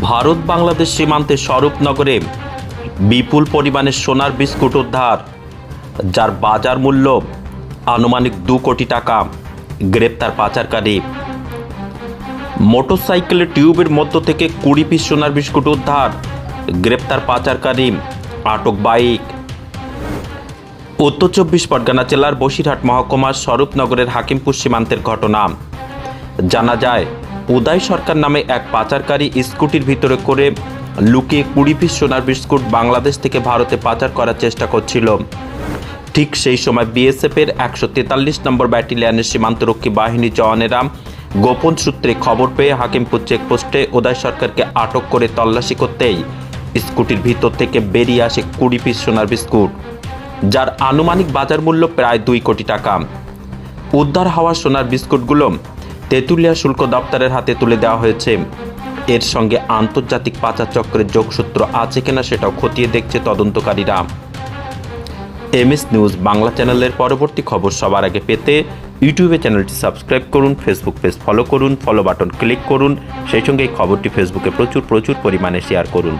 ভারত বাংলাদেশ সীমান্তে স্বরূপনগরে বিপুল পরিমাণে সোনার বিস্কুট উদ্ধার, যার বাজার মূল্য আনুমানিক দু কোটি টাকা, গ্রেপ্তার পাচারকারী। মোটরসাইকেলের টিউবের মধ্য থেকে কুড়ি পিস সোনার বিস্কুট উদ্ধার, গ্রেপ্তার পাচারকারী আটক বাইক। উত্তর চব্বিশ পরগনা জেলার বসিরহাট মহকুমার স্বরূপনগরের হাকিমপুর সীমান্তের ঘটনা। জানা যায় উদয় সরকার নামে এক পাচারকারী স্কুটির ভিতরে করে লুকিয়ে কুড়ি পিস সোনার বিস্কুট বাংলাদেশ থেকে ভারতে পাচার করার চেষ্টা করছিল। ঠিক সেই সময় বিএসএফের একশো তেতাল্লিশ নম্বর ব্যাটালিয়নের সীমান্তরক্ষী বাহিনী জওয়ানেরা গোপন সূত্রে খবর পেয়ে হাকিমপুর চেকপোস্টে উদয় সরকারকে আটক করে তল্লাশি করতেই স্কুটির ভিতর থেকে বেরিয়ে আসে কুড়ি পিস সোনার বিস্কুট, যার আনুমানিক বাজার মূল্য প্রায় দুই কোটি টাকা। উদ্ধার হওয়া সোনার বিস্কুটগুলো তেঁতুলিয়া শুল্ক দপ্তরের হাতে তুলে দেওয়া হয়েছে। এর সঙ্গে আন্তর্জাতিক পাচার চক্রের যোগসূত্র আছে কিনা সেটাও খতিয়ে দেখছে তদন্তকারীরা। এমএস নিউজ বাংলা চ্যানেলের পরবর্তী খবর সবার আগে পেতে ইউটিউবে চ্যানেলটি সাবস্ক্রাইব করুন, ফেসবুক পেজ ফলো করুন ফলো বাটন ক্লিক করুন। সেই সঙ্গে এই খবরটি ফেসবুকে প্রচুর প্রচুর পরিমাণে শেয়ার করুন।